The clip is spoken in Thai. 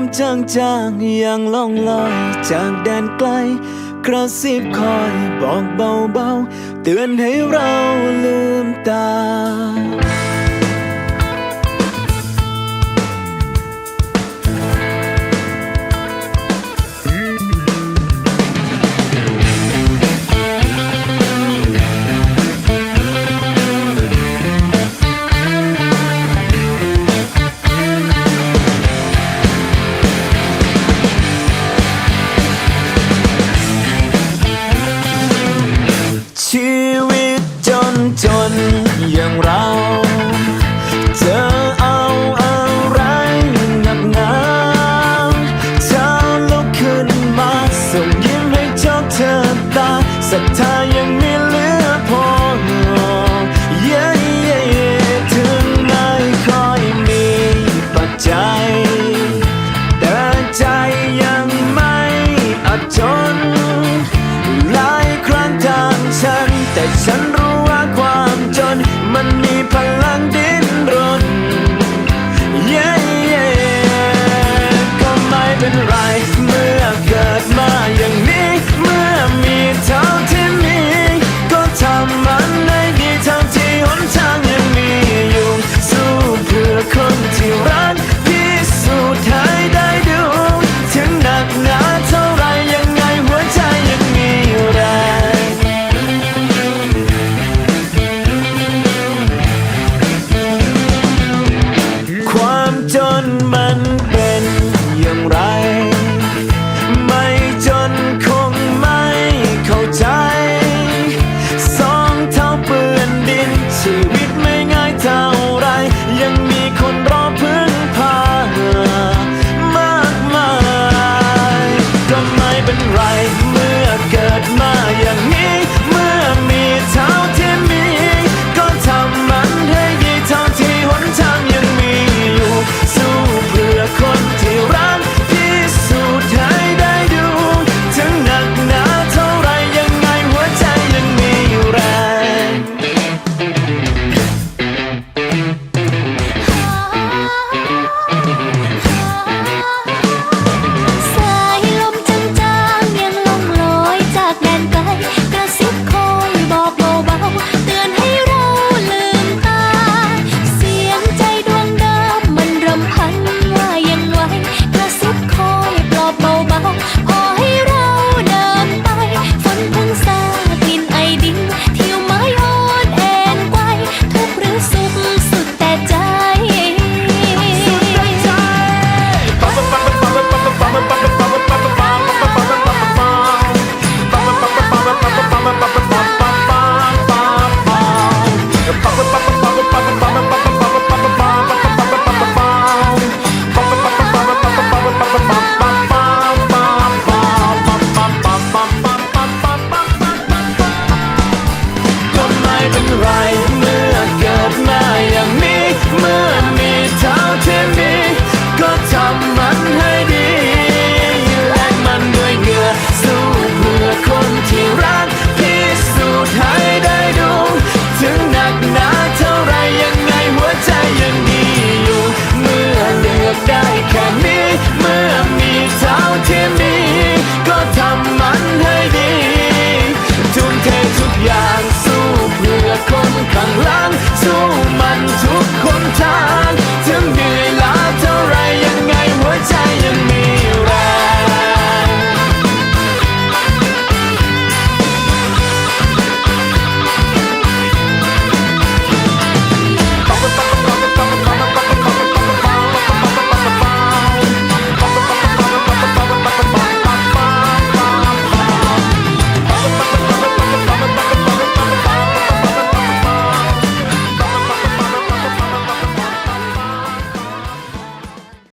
มจางๆอย่างล่องลอยจากแดนไกล กระซิบคอยบอกเบาๆ เตือนให้เราลืมตา ศรัทธายังไม่เหลือพอ yeah, yeah, yeah ถึงไม่คอยมีปัจจัย แต่ใจยังไม่อดทนหลายครั้งทางฉัน แต่ฉันรู้ drive and ride.